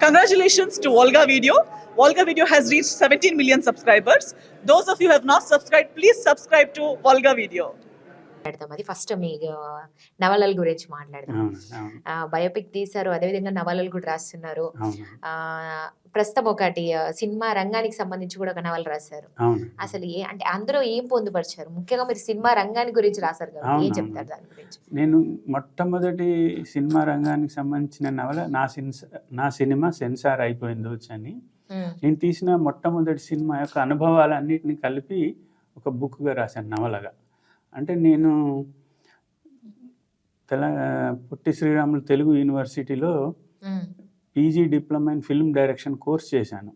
Congratulations to Volga Video. Volga Video has reached 17 million subscribers. Those of you who have not subscribed, please subscribe to Volga Video. మాట్లాడతాం. అది first మీ నవలల గురించి మాట్లాడదాం. Biopic తీశారు. అదేవిధంగా నవలలు కూడా రాస్తున్నారు. ప్రస్తుతం ఒకటి సినిమా రంగానికి సంబంధించి కూడా ఒక నవల రాశారు. అసలు ఏ అంటే అందులో ఏం పొందుపరిచారు? ముఖ్యంగా మీరు సినిమా రంగాన్ని గురించి రాశారు కదా ఏం. చెప్తారు దాని గురించి? నేను మొట్టమొదటి సినిమా రంగానికి సంబంధించిన నవల నా నా సినిమా సెన్సార్ అయిపోయింది అని ఉమ్, నేను తీసిన మొట్టమొదటి సినిమా యొక్క అనుభవాలన్నిటిని కలిపి ఒక బుక్గా రాశాను నవలగా. అంటే నేను తెలంగాణ పొట్టి శ్రీరాములు తెలుగు యూనివర్సిటీలో PG diploma in film direction course చేశాను.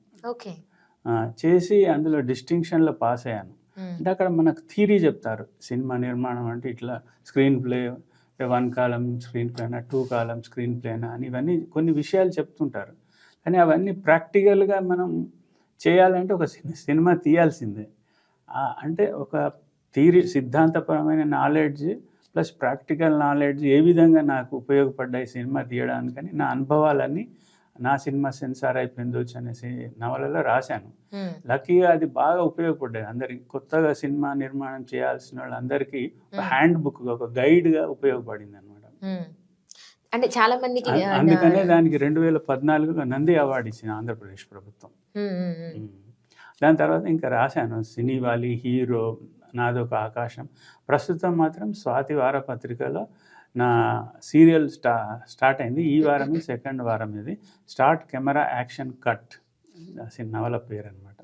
చేసి అందులో డిస్టింక్షన్లో పాస్ అయ్యాను. అంటే అక్కడ మనకు థీరీ చెప్తారు. సినిమా నిర్మాణం అంటే ఇట్లా స్క్రీన్ ప్లే వన్ కాలం స్క్రీన్ ప్లేనా టూ కాలం స్క్రీన్ ప్లేనా అని ఇవన్నీ కొన్ని విషయాలు చెప్తుంటారు. కానీ అవన్నీ ప్రాక్టికల్గా మనం చేయాలంటే ఒక సిని- సినిమా తీయాల్సిందే. అంటే ఒక థీరీ సిద్ధాంతపరమైన నాలెడ్జ్ ప్లస్ ప్రాక్టికల్ నాలెడ్జ్ ఏ విధంగా నాకు ఉపయోగపడ్డాయి సినిమా తీయడానికని నా అనుభవాలన్నీ నా సినిమా సెన్సార్ అయిపోయిందోచ్చు అనేసి నవలలో రాశాను. లక్కీగా అది బాగా ఉపయోగపడ్డది అందరికి కొత్తగా సినిమా నిర్మాణం చేయాల్సిన వాళ్ళందరికీ. హ్యాండ్ బుక్ ఒక గైడ్గా ఉపయోగపడింది అనమాట. అంటే చాలా మందికి అందుకనే దానికి రెండు వేల పద్నాలుగులో నంది అవార్డు ఇచ్చింది ఆంధ్రప్రదేశ్ ప్రభుత్వం. దాని తర్వాత ఇంకా రాశాను. సినీవాలి హీరో నాదొక ఆకాశం. ప్రస్తుతం మాత్రం స్వాతి వారపత్రికలో నా సీరియల్ స్టా స్టార్ట్ అయింది. ఈ వారం సెకండ్ వారం ఇది. స్టార్ట్ కెమెరా యాక్షన్ కట్ నవల పేరు అనమాట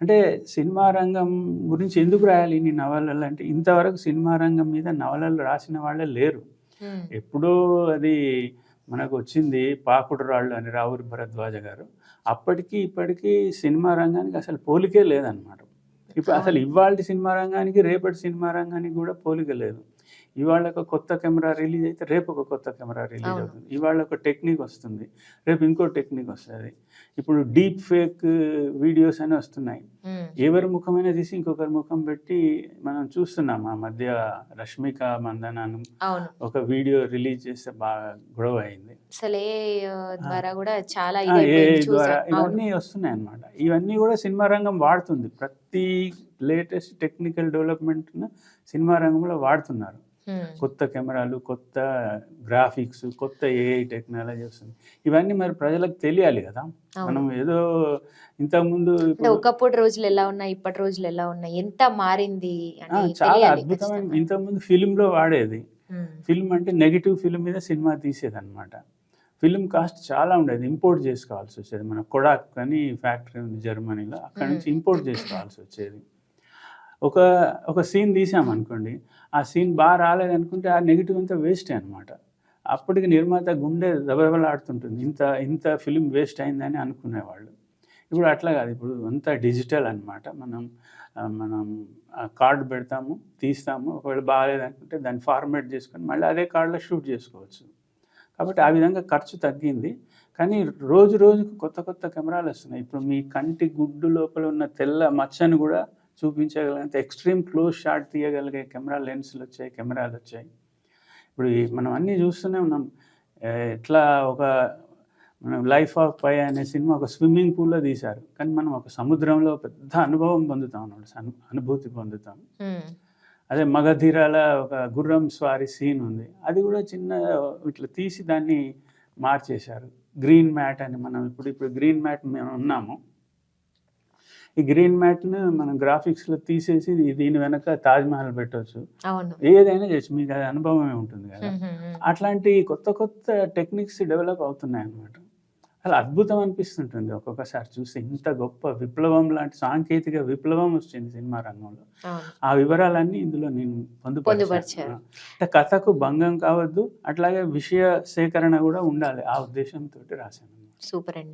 అంటే సినిమా రంగం గురించి ఎందుకు రాయాలి ఇన్ని నవలలు అంటే ఇంతవరకు సినిమా రంగం మీద నవలలు రాసిన వాళ్ళే లేరు. ఎప్పుడో అది మనకు వచ్చింది పాకుడు రాళ్ళు అని రావురి భరద్వాజ గారు. అప్పటికి ఇప్పటికీ సినిమా రంగానికి అసలు పోలికే లేదనమాట ఇప్పుడు అసలు ఇవాళ సినిమా రంగానికి రేపటి సినిమా రంగానికి కూడా పోలిక లేదు. ఇవాళ ఒక కొత్త కెమెరా రిలీజ్ అయితే రేపు ఒక కొత్త కెమెరా రిలీజ్. అవుతుంది. ఇవాళ ఒక టెక్నిక్ వస్తుంది. రేపు ఇంకో టెక్నిక్ వస్తుంది. ఇప్పుడు డీప్ ఫేక్ వీడియోస్ అని వస్తున్నాయి. ఎవరి ముఖమైనా తీసి ఇంకొకరి ముఖం పెట్టి మనం చూస్తున్నాం ఆ మధ్య రష్మిక మందనాను. ఒక వీడియో రిలీజ్ చేస్తే బాగా గొడవ అయింది. ద్వారా కూడా చాలా ద్వారా? ఇవన్నీ వస్తున్నాయి అన్నమాట. ఇవన్నీ కూడా సినిమా రంగం వాడుతుంది. ప్రతి లేటెస్ట్ టెక్నికల్ డెవలప్మెంట్ సినిమా రంగంలో వాడుతున్నారు. కొత్త కెమెరాలు కొత్త గ్రాఫిక్స్ కొత్త ఏఐ టెక్నాలజీ వస్తుంది ఇవన్నీ మరి ప్రజలకు తెలియాలి కదా. మనం ఏదో ఇంతకుముందు ఒకప్పుడు రోజులు ఎలా ఉన్నాయి ఇప్పటి రోజులు ఎలా ఉన్నాయి ఎంత మారింది చాలా అద్భుతమైన. ఇంతకుముందు ఫిలింలో వాడేది. ఉమ్, ఫిల్మ్ అంటే నెగిటివ్ ఫిల్మ్ మీద సినిమా తీసేది అనమాట ఫిల్మ్ కాస్ట్ చాలా ఉండేది ఇంపోర్ట్ చేసుకోవాల్సి వచ్చేది. మన కొడాక్ అని ఫ్యాక్టరీ ఉంది జర్మనీలో అక్కడ నుంచి మ్మ్. ఇంపోర్ట్ చేసుకోవాల్సి వచ్చేది. ఒక ఒక సీన్ తీసామనుకోండి ఆ సీన్ బాగా రాలేదనుకుంటే ఆ నెగిటివ్ అంతా వేస్టే అనమాట అప్పటికి నిర్మాత గుండె దబదబలాడుతుంటుంది. ఇంత ఇంత ఫిలిం వేస్ట్ అయిందని అనుకునేవాళ్ళు. ఇప్పుడు అట్లా కాదు. ఇప్పుడు అంతా డిజిటల్ అనమాట మనం మనం కార్డు పెడతాము తీస్తాము. ఒకవేళ బాగాలేదనుకుంటే దాన్ని ఫార్మేట్ చేసుకొని మళ్ళీ అదే కార్డులో షూట్ చేసుకోవచ్చు. కాబట్టి ఆ విధంగా ఖర్చు తగ్గింది. కానీ రోజు రోజుకు కొత్త కొత్త కెమెరాలు వస్తున్నాయి. ఇప్పుడు మీ కంటి గుడ్డు లోపల ఉన్న తెల్ల మచ్చను కూడా చూపించగలిగినంత ఎక్స్ట్రీమ్ క్లోజ్ షాట్ తీయగలిగే కెమెరా లెన్స్లు వచ్చాయి కెమెరాలు వచ్చాయి. ఇప్పుడు మనం అన్నీ చూస్తూనే ఉన్నాం. ఏ, ఎట్లా ఒక మనం లైఫ్ ఆఫ్ పై అనే సినిమా ఒక స్విమ్మింగ్ పూల్లో తీశారు. కానీ మనం ఒక సముద్రంలో పెద్ద అనుభవం పొందుతాం అన్నమాట అను- అనుభూతి పొందుతాం. అదే మగధీరాల ఒక గుర్రం స్వారీ సీన్ ఉంది. అది కూడా చిన్న ఇట్లా తీసి దాన్ని మార్చేశారు. గ్రీన్ మ్యాట్ అని మనం ఇప్పుడు ఇప్పుడు గ్రీన్ మ్యాట్ మేము ఉన్నాము. ఈ గ్రీన్ మ్యాట్ను మనం గ్రాఫిక్స్లో తీసేసి ఈ- దీని వెనక తాజ్ మహల్ పెట్టవచ్చు ఏదైనా చేయొచ్చు. మీకు అది అనుభవమే ఉంటుంది కదా. అట్లాంటి కొత్త కొత్త టెక్నిక్స్ డెవలప్ అవుతున్నాయి అన్నమాట అలా అద్భుతం అనిపిస్తుంటుంది ఒక్కొక్కసారి చూస్తే. ఇంత గొప్ప విప్లవం లాంటి సాంకేతిక విప్లవం వచ్చింది సినిమా రంగంలో. ఆ వివరాలన్నీ ఇందులో నేను పొందుపరిచాను. అంటే కథకు భంగం కావద్దు అట్లాగే విషయ సేకరణ కూడా ఉండాలి. ఆ ఉద్దేశంతో రాశాను. సూపర్ అండి